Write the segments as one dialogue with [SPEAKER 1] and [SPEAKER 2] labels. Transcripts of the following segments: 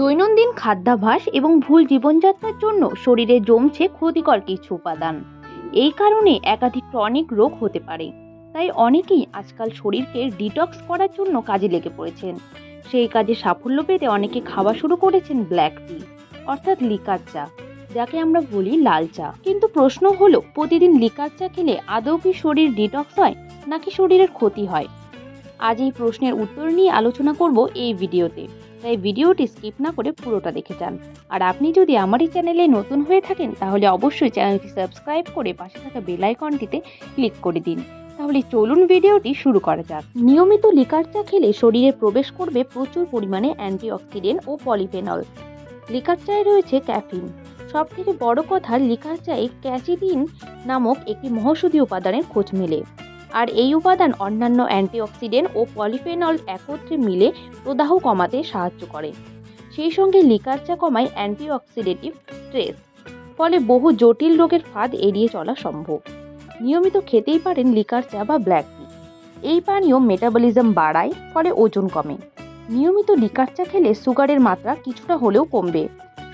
[SPEAKER 1] দৈনন্দিন খাদ্যাভ্যাস এবং ভুল জীবনযাত্রার জন্য শরীরে জমছে ক্ষতিকর কিছু উপাদান। এই কারণে একাধিক ক্রনিক রোগ হতে পারে। তাই অনেকেই আজকাল শরীরকে ডিটক্স করার জন্য কাজে লেগে পড়েছেন। সেই কাজে সাফল্য পেতে অনেকে খাওয়া শুরু করেছেন ব্ল্যাক টি অর্থাৎ লিকার চা, যাকে আমরা বলি লাল চা। কিন্তু প্রশ্ন হলো, প্রতিদিন লিকার চা খেলে আদৌ কি শরীর ডিটক্স হয়, নাকি শরীরের ক্ষতি হয়? আজ এই প্রশ্নের উত্তর নিয়ে আলোচনা করব এই ভিডিওতে তাই ভিডিওটি স্কিপ না করে পুরোটা দেখে যান। আর আপনি যদি আমার এই চ্যানেলে নতুন হয়ে থাকেন, তাহলে অবশ্যই চ্যানেলটি সাবস্ক্রাইব করে পাশে থাকা বেল আইকনটিতে ক্লিক করে দিন। তাহলে চলুন ভিডিওটি শুরু করা যাক। নিয়মিত লিকার চা খেলে শরীরে প্রবেশ করবে প্রচুর পরিমাণে অ্যান্টিঅক্সিডেন্ট ও পলিফেনল। লিকার চায়ে রয়েছে ক্যাফিন। সব থেকে বড় কথা, লিকার চায়ে ক্যাচিডিন নামক একটি মহৌষধি উপাদানের খোঁজ মেলে। আর এই উপাদান অন্যান্য অ্যান্টিঅক্সিডেন্ট ও পলিফেনল একত্রে মিলে প্রদাহ কমাতে সাহায্য করে। সেই সঙ্গে লিকার চা কমায় অ্যান্টিঅক্সিডেটিভ স্ট্রেস, ফলে বহু জটিল রোগের ফাঁদ এড়িয়ে চলা সম্ভব। নিয়মিত খেতেই পারেন লিকার চা বা ব্ল্যাক টি। এই পানীয় মেটাবলিজম বাড়ায়, ফলে ওজন কমে। নিয়মিত লিকার চা খেলে সুগারের মাত্রা কিছুটা হলেও কমবে।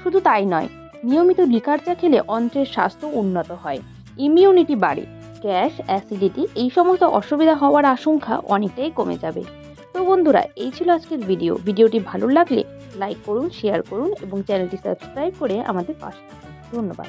[SPEAKER 1] শুধু তাই নয়, নিয়মিত লিকার চা খেলে অন্ত্রের স্বাস্থ্য উন্নত হয়, ইমিউনিটি বাড়ে। গ্যাস অ্যাসিডিটি এই সমস্ত অসুবিধা হওয়ার আশঙ্কা অনেকটাই কমে যাবে। তো বন্ধুরা, এই ছিল আজকের ভিডিও ভিডিওটি ভালো লাগলে লাইক করুন শেয়ার করুন এবং চ্যানেলটি সাবস্ক্রাইব করে আমাদের পাশে ধন্যবাদ।